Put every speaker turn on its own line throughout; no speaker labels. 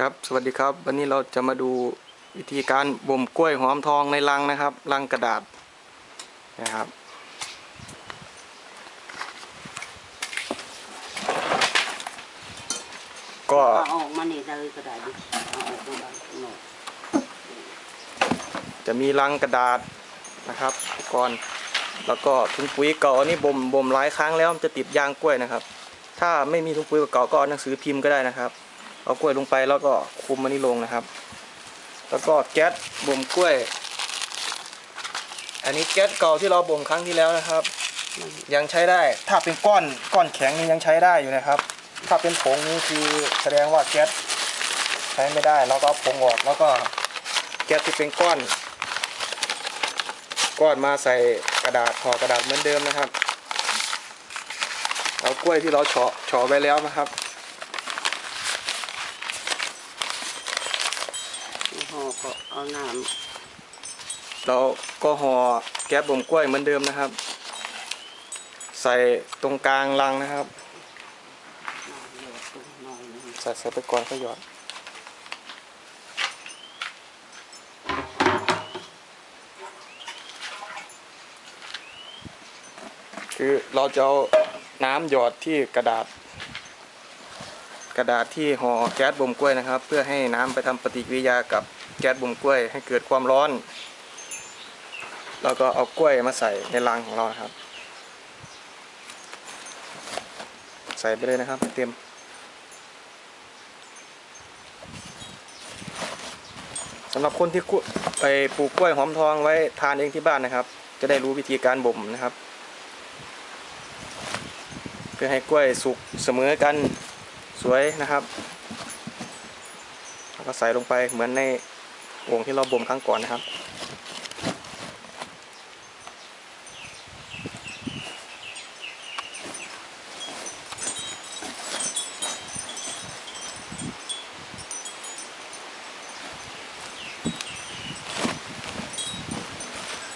ครับสวัสดีครับ วันนี้เราจะมาดูวิธีการบ่มกล้วยหอมทองในลังนะครับลังกระดาษนะครับ ก็
เอาออกมานี่เลยก็ได้ดิเอาออกมาบ้างข้างนอก
จะมีลังกระดาษนะครับอุปก่อนแล้วก็ถุงปุ๋ยเก่าอันนี้บ่มบ่มหลายครั้งแล้วมันจะติดยางกล้วยนะครับ ถ้าไม่มีถุงปุ๋ยเก่าก็เอาหนังสือพิมพ์ก็ได้นะครับ เอากล้วยลงไปแล้วก็คุมมันนี้ลงนะครับ แล้วก็แก๊สบ่มกล้วย อันนี้แก๊สเก่าที่เราบ่มครั้งที่แล้วนะครับ ยังใช้ได้ ถ้าเป็นก้อนก้อนแข็งนี่ยังใช้ได้อยู่นะครับ ถ้าเป็นผงนี่คือแสดงว่าแก๊สใช้ไม่ได้เราก็ผงออกแล้วก็แก๊สที่เป็นก้อน ก้อนมาใส่กระดาษห่อกระดาษเหมือนเดิมนะครับ เอากล้วยที่เราเฉาะเฉาะไว้แล้วนะครับ
ห่อก็เอาน้
เราก็ห่อแก๊สบ่มกล้วยเหมือนเดิมนะครับ ใส่ตรงกลางรังนะครับใส่ใส่ไปก่อนก็หยอดคือเราจะเอาน้ำหยอดที่กระดาษ กระดาษที่ห่อแก๊สบ่มกล้วยนะครับ เพื่อให้น้ำไปทำปฏิกิริยากับ แก๊สบ่มกล้วยให้เกิดความร้อน แล้วก็เอากล้วยมาใส่ในรังของเราครับ ใส่ไปเลยนะครับให้เต็มสำหรับคนที่ไปปลูกกล้วยหอมทองไว้ทานเองที่บ้านนะครับ จะได้รู้วิธีการบ่มนะครับ เพื่อให้กล้วยสุกเสมอกันสวยนะครับแล้วก็ใส่ลงไปเหมือนใน โอ่งที่เราบ่มครั้งก่อนนะครับ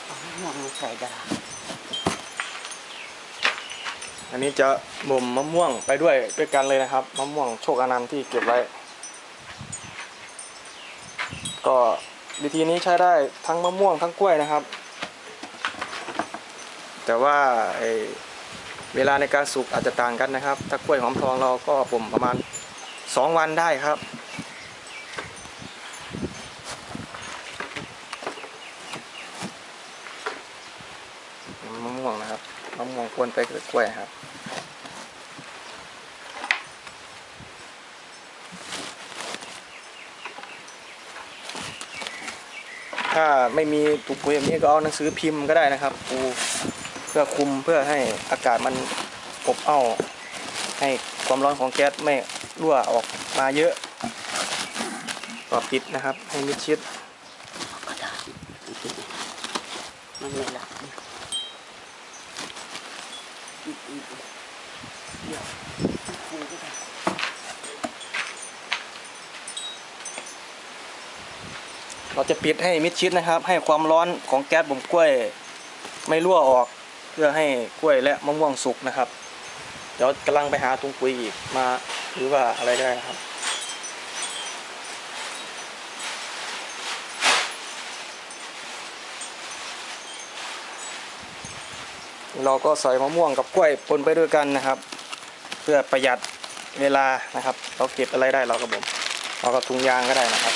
เอาห่วงมาใส่กระดาษ
อันนี้จะบ่มมะม่วงไปด้วยด้วยกันเลยนะครับ มะม่วงโชคอนันต์ที่เก็บไว้ ก็วิธีนี้ใช้ได้ทั้งมะม่วงทั้งกล้วยนะครับ แต่ว่าไอ้เวลาในการสุกอาจจะต่างกันนะครับ ถ้ากล้วยหอมทองเราก็บ่มประมาณ 2 วันได้ครับมะม่วงนะครับมะม่วงควรไปกับกล้วยครับ ถ้าไม่มีถุงปุ๋ยแบบนี้ก็เอาหนังสือพิมพ์ก็ได้นะครับปูเพื่อคุมเพื่อให้อากาศมันอบอ้าวให้ความร้อนของแก๊สไม่รั่วออกมาเยอะก็ปิดนะครับ ให้มิดชิด
เอากระดาษมันไม่ละอีกอีกเดี๋ยวคุยก็ไเรา
จะปิดให้มิดชิดนะครับ ให้ความร้อนของแก๊สบ่มกล้วย ไม่รั่วออก เพื่อให้กล้วยและมะม่วงสุกนะครับ เดี๋ยวกำลังไปหาถุงปุ๋ยอีกมาหรือว่าอะไรได้นะครับเราก็ใส่มะม่วงกับกล้วยปนไปด้วยกันนะครับ เพื่อประหยัดเวลานะครับ เราเก็บอะไรได้เราก็บ่มเราก็ถุงยางก็ได้นะครับ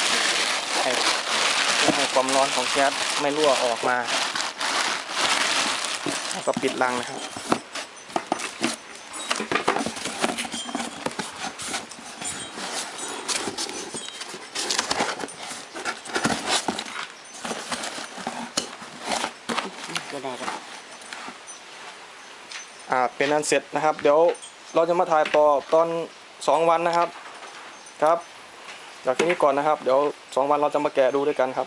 ให้ให้ความร้อนของแก๊สไม่รั่วออกมาแล้วก็ปิดรังนะครับ
ก็ได้ละ
อ่าเป็นอันเสร็จนะครับ เดี๋ยวเราจะมาถ่ายต่อตอนสองวันนะครับ ครับ จากที่นี้ก่อนนะครับ เดี๋ยวสองวันเราจะมาแกะดูด้วยกันครับ